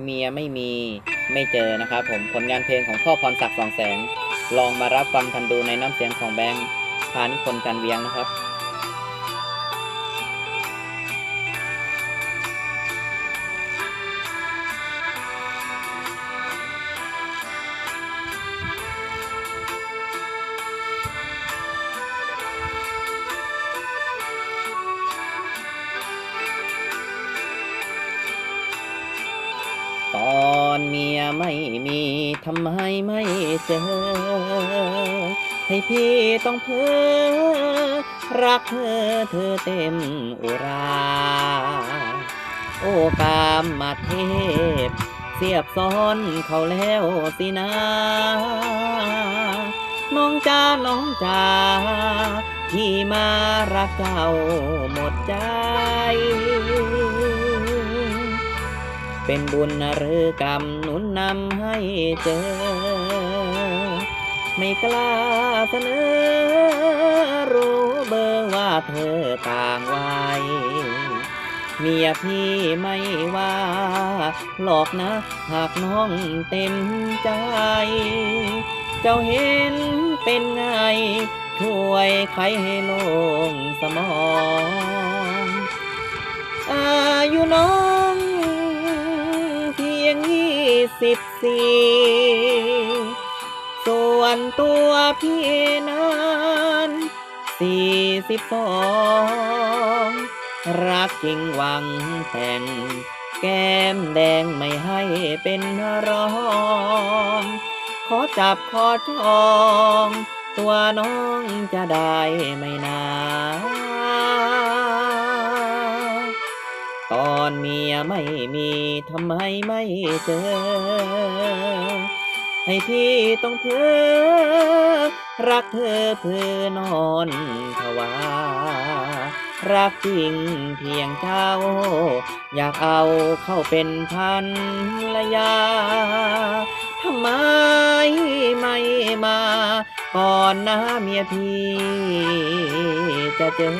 เมียไม่มีไม่เจอนะครับผมผลงานเพลงของพ่อพรศักดิ์สองแสง ลองมารับฟังกันดูในน้ำเสียงของแบงค์พานิพนธ์กันเวียงนะครับ ตอนเมียไม่มีทำไมไม่เจอ ให้พี่ต้องเพ้อรักเธอเธอเต็มอุรา โอ้กามมาเทพ เสียบซ้อนเขาแล้วสินะ น้องจ้าน้องจ้าพี่มารักเจ้าหมดใจ เป็นบุญหรือกรรมหนุนนำให้เจอ ไม่กล้าเสนอรู้เบอร์ว่าเธอต่างวัยเมียพี่ไม่ว่า หลอกนะ หากน้องเต็มใจ เจ้าเห็นเป็นไง ช่วยไขให้โล่งสมอง สิบสี่ส่วนตัวพี่นั้นสี่สิบสองรักจริงหวังแต่ง แก้มแดงไม่ให้เป็นรองขอจับขอจอง ตัวน้องจะได้ไม่นาน ไม่มีทำไมไม่เจอ ให้พี่ต้องเพ้อรักเธอเพื่อนอนภาวารักจริงเพียงเจ้า อยากเอาเข้าเป็นพันละยาทำไมไม่มา ก่อนนะเมียพี่จะเจอ